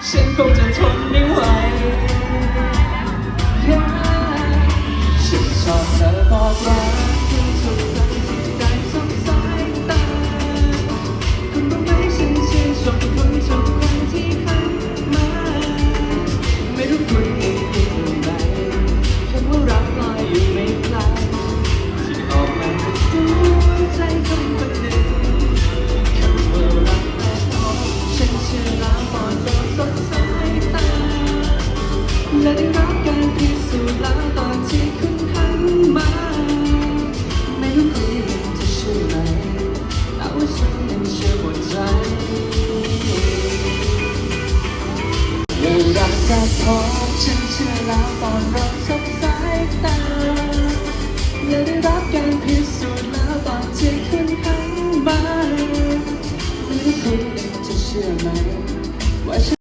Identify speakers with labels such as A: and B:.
A: 先锋镇村民 ชื่อหัวใจเลยรักกระพบฉันเชื่อแล้วตอนเรักสัก